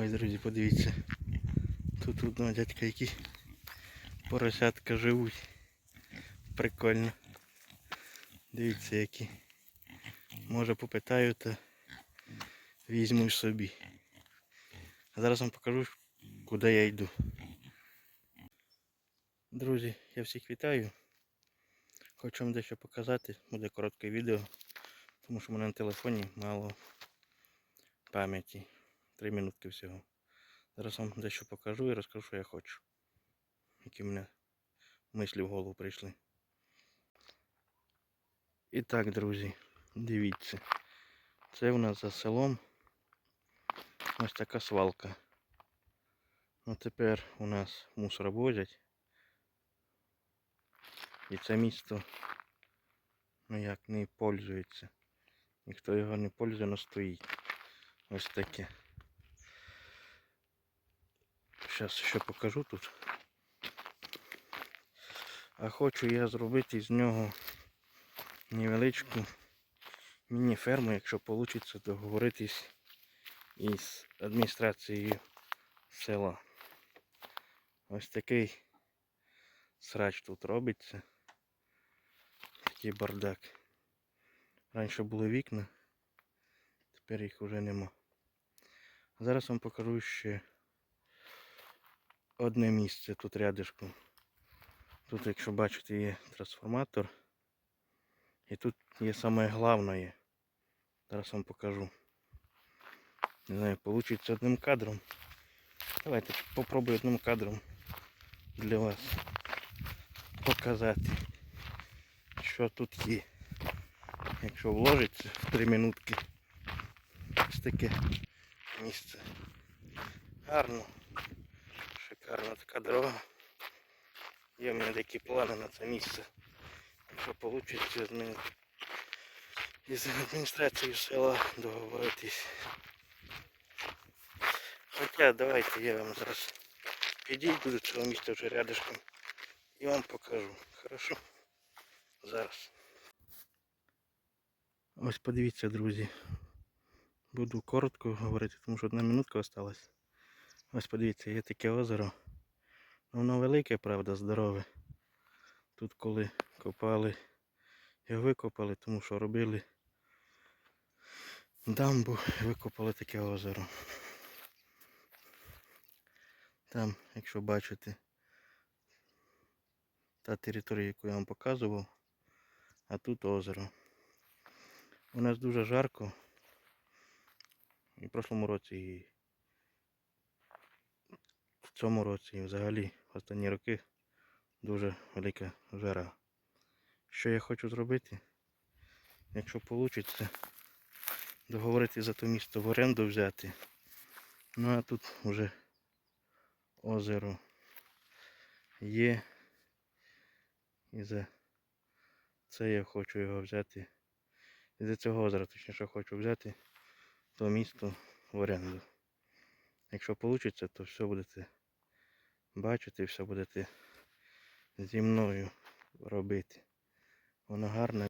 Ось, друзі, подивіться. Тут одного дядька, які поросятка живуть. Прикольно. Дивіться які. Може попитаю та візьму собі. А зараз вам покажу, куди я йду. Друзі, я всіх вітаю. Хочу вам дещо показати. Буде коротке відео, тому що в мене на телефоні мало пам'яті. Три минутки всього. Зараз вам дещо покажу і розкажу, що я хочу. Які в мене мислі в голову прийшли. І так, друзі, дивіться. Це у нас за селом ось така свалка. Ну тепер у нас мусор возять. І це місто ну як не пользується. Ніхто його не пользує, але стоїть. Ось таке. Зараз ще покажу тут. А хочу я зробити з нього невеличку міні-ферму, якщо вийде договоритись із адміністрацією села. Ось такий срач тут робиться. Такий бардак. Раніше були вікна, тепер їх вже нема. Зараз вам покажу ще одне місце тут рядишком. Тут, якщо бачите, є трансформатор. І тут є саме головне. Зараз вам покажу. Не знаю, вийде одним кадром. Давайте попробую одним кадром для вас показати, що тут є. Якщо вложиться в 3 минутки. Ось таке місце. Гарно. Шикарна така дорога. Є в мене такі плани на це місце. Якщо вийде з мене із адміністрацією села договоритись. Хоча давайте я вам зараз підійду до цього місця вже рядышком і вам покажу. Хорошо? Зараз. Ось подивіться, друзі. Буду коротко говорити, тому що одна минутка осталась. Ось подивіться, є таке озеро. Воно велике, правда, здорове. Тут коли копали, його викопали, тому що робили дамбу, викопали таке озеро. Там, якщо бачите, та територія, яку я вам показував, а тут озеро. У нас дуже жарко. І в прошлому році, і в цьому році, і взагалі останні роки дуже велика жара. Що я хочу зробити? Якщо вийде, договорити за то місто в оренду взяти. Ну а тут вже озеро є. І за це я хочу його взяти. І за цього озера точніше хочу взяти то місто в оренду. Якщо вийде, то все будете бачити, все будете зі мною робити. Воно гарне.